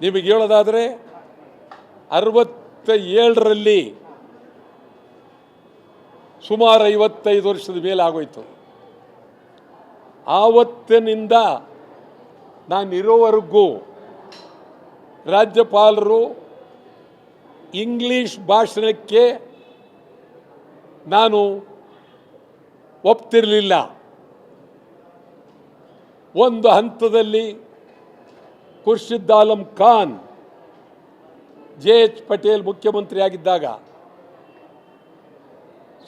ನಿಮಗೆ ಹೇಳೋದಾದರೆ ಅರವತ್ತ ಏಳರಲ್ಲಿ ಸುಮಾರು ಐವತ್ತೈದು ವರ್ಷದ ಮೇಲೆ ಆಗೋಯ್ತು. ಆವತ್ತಿನಿಂದ ನಾನಿರೋವರೆಗೂ ರಾಜ್ಯಪಾಲರು ಇಂಗ್ಲೀಷ್ ಭಾಷಣಕ್ಕೆ ನಾನು ಒಪ್ತಿರಲಿಲ್ಲ. ಒಂದು ಹಂತದಲ್ಲಿ ಖುರ್ಷಿದ್ ಆಲಂ ಖಾನ್, ಜೆ ಎಚ್ ಪಟೇಲ್ ಮುಖ್ಯಮಂತ್ರಿ ಆಗಿದ್ದಾಗ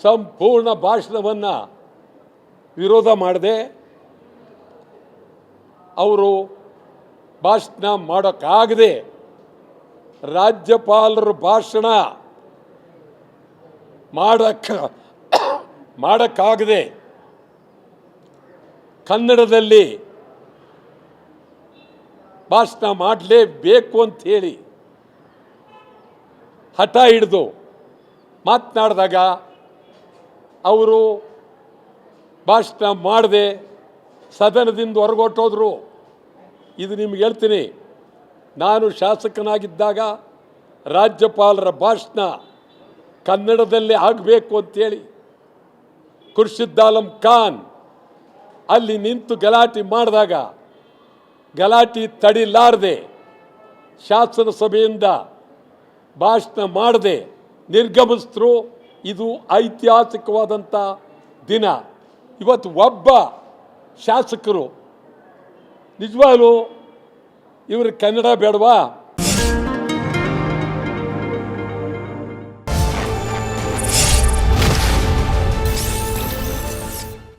ಸಂಪೂರ್ಣ ಭಾಷಣವನ್ನು ವಿರೋಧ ಮಾಡದೆ ಅವರು ಭಾಷಣ ಮಾಡೋಕ್ಕಾಗದೆ ರಾಜ್ಯಪಾಲರ ಭಾಷಣ ಮಾಡಕ್ಕ ಮಾಡೋಕ್ಕಾಗದೆ ಕನ್ನಡದಲ್ಲಿ ಭಾಷಣ ಮಾಡಲೇಬೇಕು ಅಂಥೇಳಿ ಹಠ ಹಿಡಿದು ಮಾತನಾಡಿದಾಗ ಅವರು ಭಾಷಣ ಮಾಡದೆ ಸದನದಿಂದ ಹೊರಗೊಟ್ಟೋದ್ರು. ಇದು ನಿಮ್ಗೆ ಹೇಳ್ತೀನಿ. ನಾನು ಶಾಸಕನಾಗಿದ್ದಾಗ ರಾಜ್ಯಪಾಲರ ಭಾಷಣ ಕನ್ನಡದಲ್ಲೇ ಆಗಬೇಕು ಅಂತೇಳಿ ಖುರ್ಷಿದ್ದಾಲಂ ಖಾನ್ ಅಲ್ಲಿ ನಿಂತು ಗಲಾಟೆ ಮಾಡಿದಾಗ ಗಲಾಟೆ ತಡಿಲಾರದೆ ಶಾಸನ ಸಭೆಯಿಂದ ಭಾಷಣ ಮಾಡದೆ ನಿರ್ಗಮಿಸಿದ್ರು ಇದು ಐತಿಹಾಸಿಕವಾದಂಥ ದಿನ. ಇವತ್ತು ಒಬ್ಬ ಶಾಸಕರು, ನಿಜವಾಗ್ಲೂ ಇವರು ಕನ್ನಡ ಬೇಡವಾ?